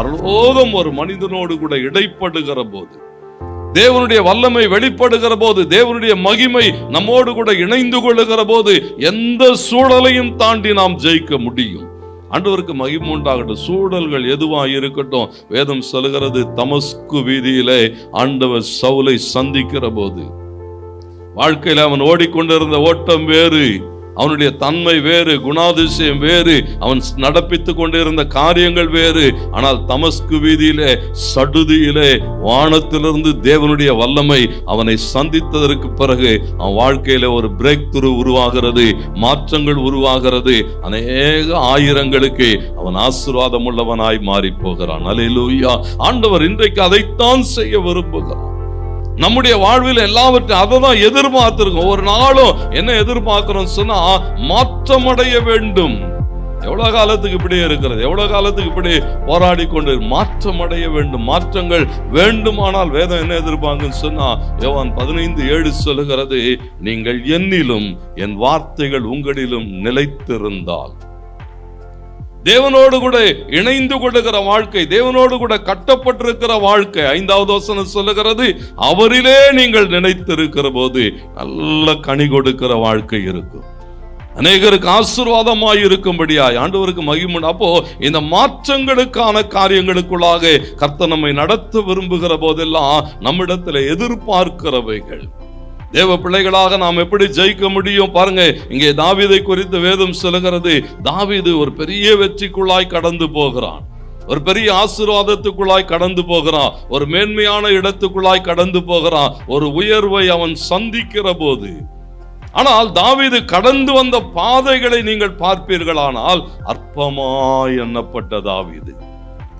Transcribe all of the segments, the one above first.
பரலோகம் ஒரு மனிதனோடு கூட இடைப்படுகிற போது தேவனுடைய வல்லமை வெளிப்படுகிற போது தேவனுடைய மகிமை நம்மோடு கூட இணைந்து கொள்ளுகிற போது எந்த சூழலையும் தாண்டி நாம் ஜெயிக்க முடியும். ஆண்டவருக்கு மகிமை உண்டாகட்டும். சூழல்கள் எதுவாக இருக்கட்டும். வேதம் சொல்கிறது தமஸ்கு வீதியிலே ஆண்டவர் சவுலை சந்திக்கிற போது வாழ்க்கையில அவன் ஓடிக்கொண்டிருந்த ஓட்டம் வேறு. அவனுடைய தன்மை வேறு குணாதிசயம் வேறு அவன் நடப்பித்துக் கொண்டிருந்த காரியங்கள் வேறு. ஆனால் தமஸ்கு வீதியிலே சடுதியிலே வானத்திலிருந்து தேவனுடைய வல்லமை அவனை சந்தித்ததற்கு பிறகு அவன் வாழ்க்கையில ஒரு பிரேக் துரு உருவாகிறது மாற்றங்கள் உருவாகிறது. அநேக ஆயிரங்களுக்கு அவன் ஆசிர்வாதம் உள்ளவனாய் மாறி போகிறான். அலையிலூயா ஆண்டவர் இன்றைக்கு அதைத்தான் செய்ய விரும்புகிறான் நம்முடைய வாழ்வில் எல்லாவற்றையும் அதை தான் எதிர்பார்த்துருக்கோம். ஒரு நாளும் என்ன எதிர்பார்க்கிறோம் சொன்னா மாற்றமடைய வேண்டும். எவ்வளோ காலத்துக்கு இப்படியே இருக்கிறது? எவ்வளோ காலத்துக்கு இப்படி போராடி கொண்டு மாற்றம் அடைய வேண்டும். மாற்றங்கள் வேண்டுமானால் வேதம் என்ன எதிர்பார்க்குன்னு சொன்னா யோவான் பதினைந்து ஏழு சொல்லுகிறது நீங்கள் என்னிலும் என் வார்த்தைகள் உங்களிலும் நிலைத்திருந்தால். தேவனோடு கூட இணைந்து கொள்ளுகிற வாழ்க்கை தேவனோடு கூட கட்டப்பட்டிருக்கிற வாழ்க்கை ஐந்தாவது வசனம் சொல்லுகிறது அவரிலே நீங்கள் நினைத்திருக்கிற போது நல்ல கனி கொடுக்கிற வாழ்க்கை இருக்கும். அநேகருக்கு ஆசீர்வாதமாய் இருக்கும்படியாய் ஆண்டவருக்கு மகிமன் அப்போ இந்த மாற்றங்களுக்கான காரியங்களுக்குள்ளாக கர்த்த நம்மை நடத்த விரும்புகிற போதெல்லாம் நம்மிடத்தில் எதிர்பார்க்கிறவைகள். தேவ பிள்ளைகளாக நாம் எப்படி ஜெயிக்க முடியும் பாருங்க. இங்கே தாவீதை குறித்து வேதம் சொல்லுகிறது. தாவீது ஒரு பெரிய வெற்றிக்குள்ளாய் கடந்து போகிறான். ஒரு பெரிய ஆசீர்வாதத்துக்குள்ளாய் கடந்து போகிறான். ஒரு மேன்மையான இடத்துக்குள்ளாய் கடந்து போகிறான். ஒரு உயர்வை அவன் சந்திக்கிற போது. ஆனால் தாவிது கடந்து வந்த பாதைகளை நீங்கள் பார்ப்பீர்களானால் அற்பமாய் எண்ணப்பட்ட தாவீது.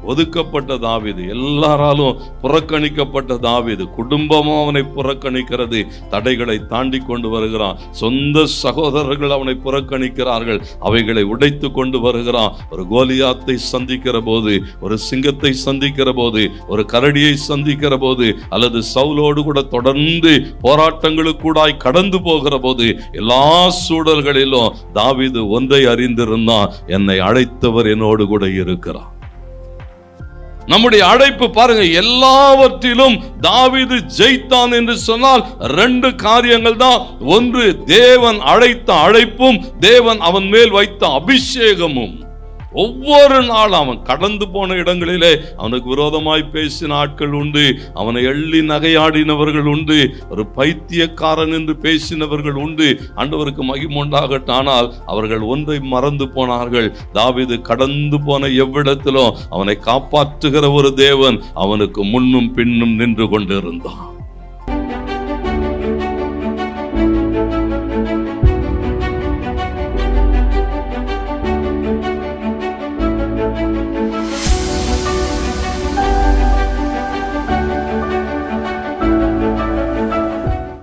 ஒதுக்கப்பட்ட தாவீது எல்லாராலும் புறக்கணிக்கப்பட்ட தாவீது குடும்பமும் அவனை புறக்கணிக்கிறது தடைகளை தாண்டி கொண்டு வருகிறான் சொந்த சகோதரர்கள் அவனை புறக்கணிக்கிறார்கள் அவைகளை உடைத்து கொண்டு வருகிறான். ஒரு கோலியாத்தை சந்திக்கிற போது ஒரு சிங்கத்தை சந்திக்கிற போது ஒரு கரடியை சந்திக்கிற போது அல்லது சவுலோடு கூட தொடர்ந்து போராட்டங்களுக்கூடாய் கடந்து போகிற போது எல்லா சூழல்களிலும் தாவீது ஒன்றை அறிந்திருந்தான் என்னை அழைத்தவர் என்னோடு கூட இருக்கிறார். நம்முடைய அழைப்பு பாருங்க எல்லாவற்றிலும் தாவிது ஜெயித்தான் என்று சொன்னால் ரெண்டு காரியங்கள் தான். ஒன்று தேவன் அழைத்த அழைப்பும் தேவன் அவன் மேல் வைத்த அபிஷேகமும். ஒவ்வொரு நாளும் அவன் கடந்து போன இடங்களிலே அவனுக்கு விரோதமாய் பேசின ஆட்கள் உண்டு. அவனை எள்ளி நகையாடினவர்கள் உண்டு. ஒரு பைத்தியக்காரன் என்று பேசினவர்கள் உண்டு. ஆண்டவருக்கு மகிமுண்டாகட்டும் ஆனால் அவர்கள் ஒன்றை மறந்து போனார்கள். தாவிது கடந்து போன எவ்விடத்திலும் அவனை காப்பாற்றுகிற ஒரு தேவன் அவனுக்கு முன்னும் பின்னும் நின்று கொண்டிருந்தான்.